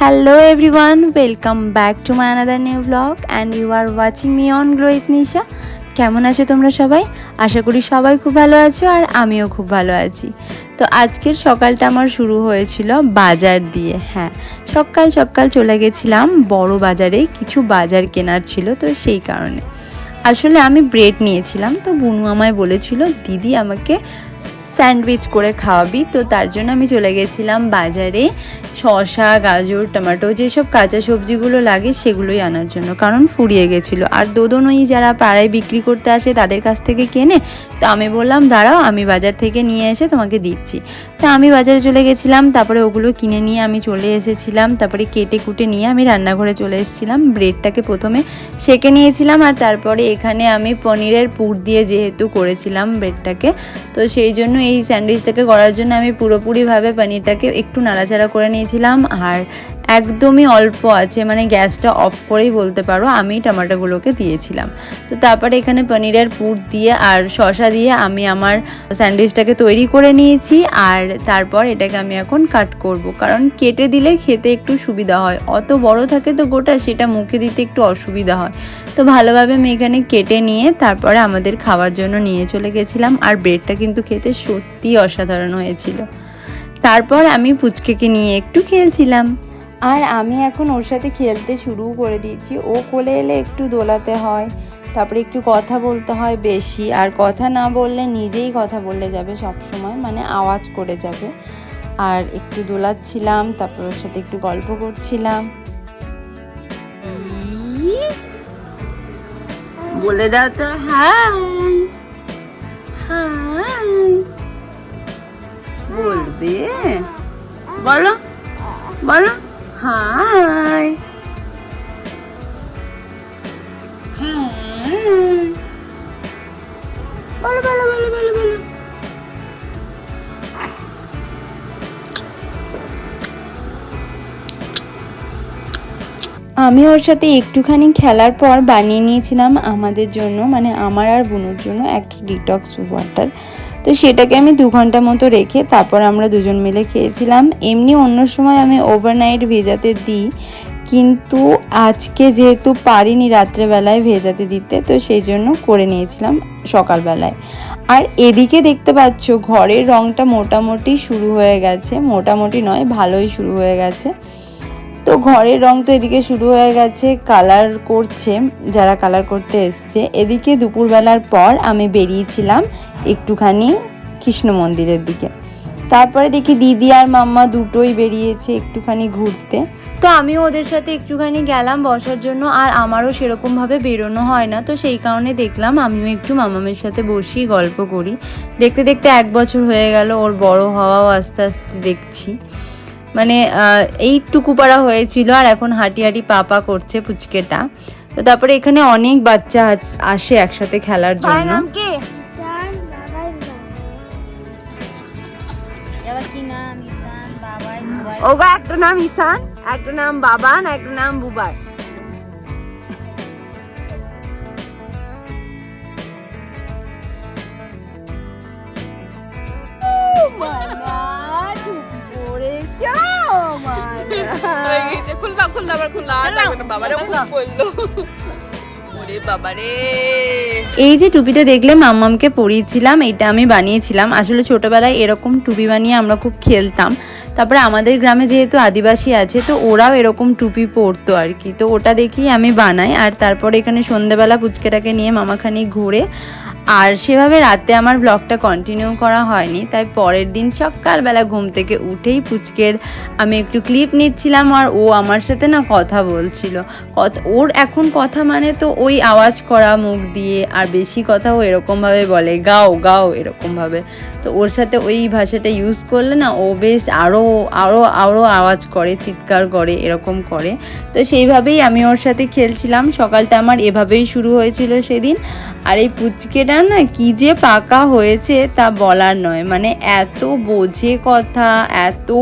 Everyone, welcome back to my another new vlog and you are watching me on Grow with Nisha. কেমন আছো তোমরা সবাই? আশা করি সবাই খুব ভালো আছো আর আমিও খুব ভালো আছি। তো আজকের সকালটা আমার শুরু হয়েছিল বাজার দিয়ে হ্যাঁ। সকাল সকাল চলে গেছিলাম বড় বাজারে কিছু বাজার কেনার ছিল তো সেই কারণে। আসলে আমি ব্রেড নিয়েছিলাম তো বুনু আমায় বলেছিল দিদি আমাকে স্যান্ডউইচ করে খাওয়াবি। তো তার জন্য আমি চলে গেছিলাম বাজারে শশা গাজর, টমেটো, যেসব কাঁচা সবজিগুলো লাগে সেগুলোই আনার জন্য। কারণ ফুরিয়ে গেছিল। আর দোদন ওই যারা পাড়ায় বিক্রি করতে আসে তাদের কাছ থেকে কেনে। তো আমি বললাম, দাঁড়াও, আমি বাজার থেকে নিয়ে এসে তোমাকে দিচ্ছি। তো আমি বাজারে চলে গেছিলাম। তারপরে ওগুলো কিনে নিয়ে আমি চলে এসেছিলাম। তারপরে কেটে কুটে নিয়ে আমি রান্নাঘরে চলে এসেছিলাম। ব্রেডটাকে প্রথমে সেকে নিয়েছিলাম আর তারপরে এখানে আমি পনিরের পুর দিয়ে যেহেতু করেছিলাম ব্রেডটাকে, তো সেই জন্য এই স্যান্ডউইচটাকে করার জন্য আমি পুরোপুরিভাবে পনিরটাকে একটু নাড়াচাড়া করে নিয়েছিলাম আর একদমই অল্প আছে মানে গ্যাসটা অফ করেই বলতে পারো, আমি টমাটোগুলোকে দিয়েছিলাম। তো তারপরে এখানে পনিরের পুর দিয়ে আর শসা দিয়ে আমি আমার স্যান্ডউইচটাকে তৈরি করে নিয়েছি আর তারপর এটাকে আমি এখন কাট করব। কারণ কেটে দিলে খেতে একটু সুবিধা হয়, অত বড় থাকে তো গোটা, সেটা মুখে দিতে একটু অসুবিধা হয়। তো ভালোভাবে এখানে কেটে নিয়ে তারপরে আমাদের খাওয়ার জন্য নিয়ে চলে গেছিলাম। আর ব্রেডটা কিন্তু খেতে সত্যিই অসাধারণ হয়েছিল। তারপর আমি পুচকেকে নিয়ে একটু খেলছিলাম। আর আমি এখন ওর সাথে খেলতে শুরু করে দিয়েছি। ও কোলে এলে একটু দোলাতে হয়, তারপরে একটু কথা বলতে হয় বেশি। আর কথা না বললে নিজেই কথা বললে যাবে সব সময় মানে আওয়াজ করে যাবে। আর একটু দোলাচ্ছিলাম, তারপর ওর সাথে একটু গল্প করছিলাম। বলে দাও তো হাই হাই। বলবে? বলো বলো হাই। বলো বলো বলো বলো। আমি ওর সাথে একটুখানি খেলার পর বানিয়ে নিয়েছিলাম আমাদের জন্য মানে আমার আর বুনুর জন্য একটা ডিটক্স ওয়াটার তো সেটাকে আমি দু ঘণ্টা মতো রেখে তারপর আমরা দুজন মিলে খেয়েছিলাম। এমনি অন্য সময় আমি ওভারনাইট ভেজাতে দিই, কিন্তু আজকে যেহেতু পারিনি রাত্রেবেলায় ভেজাতে দিতে, তো সেই জন্য করে নিয়েছিলাম সকালবেলায়। আর এদিকে দেখতে পাচ্ছ, ঘরের রংটা মোটামুটি শুরু হয়ে গেছে, মোটামুটি নয়, ভালোই শুরু হয়ে গেছে। তো ঘরের রং তো এদিকে শুরু হয়ে গেছে কালার করছে, যারা কালার করতে এসছে। এদিকে দুপুরবেলার পর আমি বেরিয়েছিলাম একটুখানি কৃষ্ণ মন্দিরের দিকে। তারপরে দেখি দিদি আর মাম্মা দুটোই বেরিয়েছে একটুখানি ঘুরতে। তো আমিও ওদের সাথে একটুখানি গেলাম বসার জন্য, আর আমারও সেরকমভাবে বেরোনো হয় না। তো সেই কারণে দেখলাম আমিও একটু মামামের সাথে বসি, গল্প করি। দেখতে দেখতে এক বছর হয়ে গেল, ওর বড় হওয়াও আস্তে আস্তে দেখছি। মানে আহ, এইটুকু পাড়া হয়েছিল আর এখন হাঁটি হাঁটি পাপা করছে পুচকেটা। তো তারপরে এখানে অনেক বাচ্চা আসে একসাথে খেলার জন্য। ওগা একটা নাম ইসান একটা নাম বাবান একটা নাম বুবাই। খুলবা আবার খুলবা আর লাগবে না বাবারে খুব বলল। এই যে টুপিটা দেখলে মাম্মামকে পরিয়েছিলাম এটা আমি বানিয়েছিলাম। আসলে ছোটবেলায় এরকম টুপি বানিয়ে আমরা খুব খেলতাম। তারপরে আমাদের গ্রামে যেহেতু আদিবাসী আছে তো ওরাও এরকম টুপি পরতো আর কি। তো ওটা দেখেই আমি বানাই আর তারপরে এখানে সন্ধেবেলা পুচকেটাকে নিয়ে মামাখানি ঘুরে আর সেভাবে রাতে আমার ব্লগটা কন্টিনিউ করা হয়নি, তাই পরের দিন সকালবেলা ঘুম থেকে উঠেই পুচকের আমি একটু ক্লিপ নিচ্ছিলাম আর ও আমার সাথে না কথা বলছিল। ওর এখন কথা মানে তো ওই আওয়াজ করা, মুখ দিয়ে, আর বেশি কথা ও এরকমভাবে বলে, গাও গাও এরকমভাবে। তো ওর সাথে ওই ভাষাটা ইউজ করলে না ও বেশ আরও আরও আরও আওয়াজ করে, চিৎকার করে, এরকম করে। তো সেইভাবেই আমি ওর সাথে খেলছিলাম। সকালটা আমার এভাবেই শুরু হয়েছিল সেদিন। আর এই পুচকেটা না কি যে পাকা হয়েছে তা বলার নয়। মানে এত বোঝে কথা, এত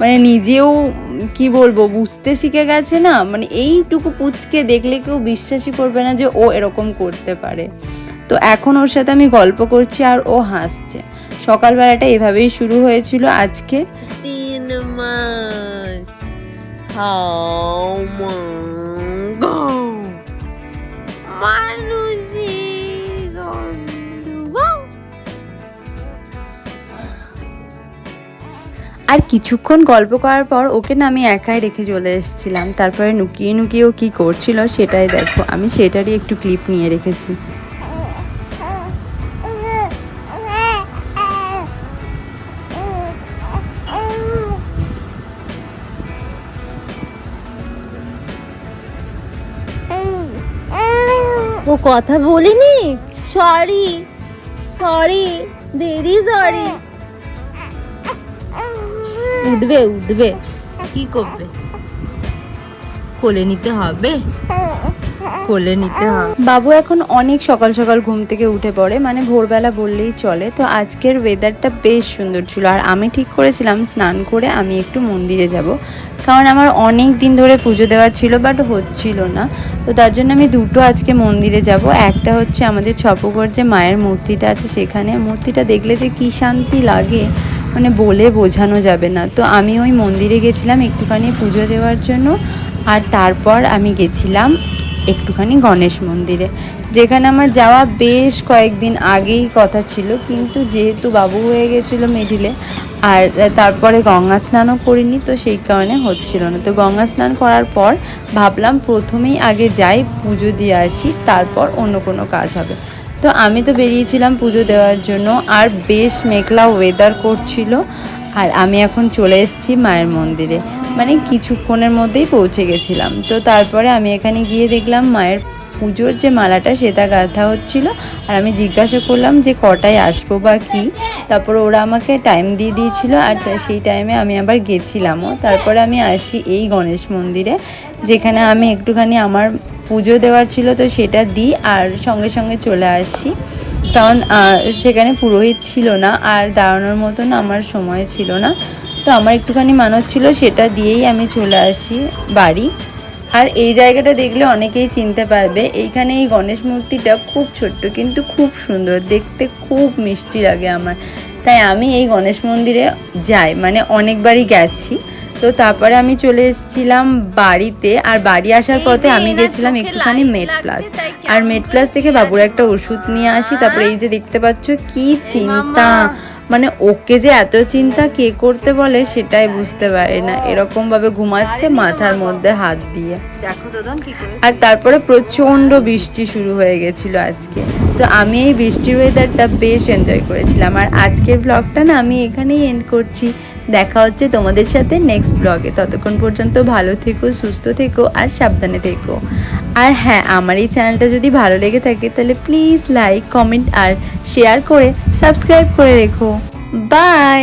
মানে নিজেও কি বলব, বুঝতে শিখে গেছে না। মানে এইটুকু পুচকে দেখলে কেউ বিশ্বাসই করবে না যে ও এরকম করতে পারে। তো এখন ওর সাথে আমি গল্প করছি আর ও হাসছে। সকালবেলাটা এভাবেই শুরু হয়েছিল আজকে। তিন মাস। হাও গো আর কিছুক্ষণ গল্প করার পর ওকে না আমি একাই রেখে চলে এসেছিলাম। তারপরে নুকিয়ে নুকিয়ে ও কী করছিল সেটাই দেখো। আমি সেটারই একটু ক্লিপ নিয়ে রেখেছি। ও কথা বলিনি? সরি সরি ভেরি সরি উঠবে উঠবে। কি করবে? কোলে নিতে হবে? কোলে নিতে হবে। বাবু এখন অনেক সকাল সকাল ঘুম থেকে উঠে পড়ে মানে ভোরবেলা বললেই চলে। তো আজকের ওয়েদারটা বেশ সুন্দর ছিল। আর আমি ঠিক করেছিলাম স্নান করে আমি একটু মন্দিরে যাব। কারণ আমার অনেক দিন ধরে পুজো দেওয়ার ছিল বাট হচ্ছিল না। তো তার জন্য আমি দুটো আজকে মন্দিরে যাব। একটা হচ্ছে আমাদের ছপগড় যে মায়ের মূর্তিটা আছে সেখানে। মূর্তিটা দেখলে যে কী শান্তি লাগে। মানে বলে বোঝানো যাবে না। তো আমি ওই মন্দিরে গেছিলাম একটুখানি পুজো দেওয়ার জন্য আর তারপর আমি গেছিলাম একটুখানি গণেশ মন্দিরে। যেখানে আমার যাওয়া বেশ কয়েকদিন আগেই কথা ছিল, কিন্তু যেহেতু বাবু হয়ে গেছিল মিডিলে আর তারপরে গঙ্গা স্নানও করিনি, তো সেই কারণে হচ্ছিল না। তো গঙ্গা স্নান করার পর ভাবলাম প্রথমেই আগে যাই, পুজো দিয়ে আসি, তারপর অন্য কোনো কাজ হবে। তো আমি তো বেরিয়েছিলাম পুজো দেওয়ার জন্য, আর বেশ মেঘলা ওয়েদার করছিল। আর আমি এখন চলে এসেছি মায়ের মন্দিরে। মানে কিছুক্ষণের মধ্যেই পৌঁছে গেছিলাম। তো তারপরে আমি এখানে গিয়ে দেখলাম মায়ের পুজোর যে মালাটা সেটা গাঁথা হচ্ছিল, আর আমি জিজ্ঞাসা করলাম যে কটায় আসব বা কি। তারপর ওরা আমাকে টাইম দিয়ে দিয়েছিল, আর সেই টাইমে আমি আবার গেছিলামও। তারপরে আমি আসি এই গণেশ মন্দিরে, যেখানে আমি একটুখানি আমার পুজো দেওয়ার ছিল তো সেটা দিই, আর সঙ্গে সঙ্গে চলে আসি। কারণ সেখানে পুরোহিত ছিল না, আর দাঁড়ানোর মতন আমার সময় ছিল না। তো আমার একটুখানি মানত ছিল, সেটা দিয়েই আমি চলে আসি বাড়ি। আর এই জায়গাটা দেখলে অনেকেই চিনতে পারবে এইখানে এই গণেশ মূর্তিটা খুব ছোট্ট কিন্তু খুব সুন্দর দেখতে খুব মিষ্টি লাগে আমার। তাই আমি এই গণেশ মন্দিরে যাই মানে অনেকবারই গেছি। তো তারপরে আমি চলে এসেছিলাম বাড়িতে আর বাড়ি আসার পথে আমি গেছিলাম একটুখানি মেড প্লাস আর মেড প্লাস থেকে বাবুর একটা ওষুধ নিয়ে আসি তারপরে এই যে দেখতে পাচ্ছ কি চিন্তা। মানে ওকে যে এত চিন্তা কে করতে বলে সেটাই বুঝতে পারে না। এরকম ভাবে ঘুমাচ্ছে মাথার মধ্যে হাত দিয়ে। আর তারপরে প্রচণ্ড বৃষ্টি শুরু হয়ে গেছিল আজকে। তো আমি এই বৃষ্টির ওয়েদারটা বেশ এনজয় করেছিলাম। আর আজকের ব্লগটা না আমি এখানেই এন্ড করছি। দেখা হচ্ছে তোমাদের সাথে নেক্সট ব্লগে ততক্ষণ পর্যন্ত ভালো থেকো সুস্থ থেকো আর সাবধানে থেকো। আর হ্যাঁ আমার এই চ্যানেলটা যদি ভালো লেগে থাকে, তাহলে প্লিজ লাইক কমেন্ট আর শেয়ার করে সাবস্ক্রাইব করে রেখো। বাই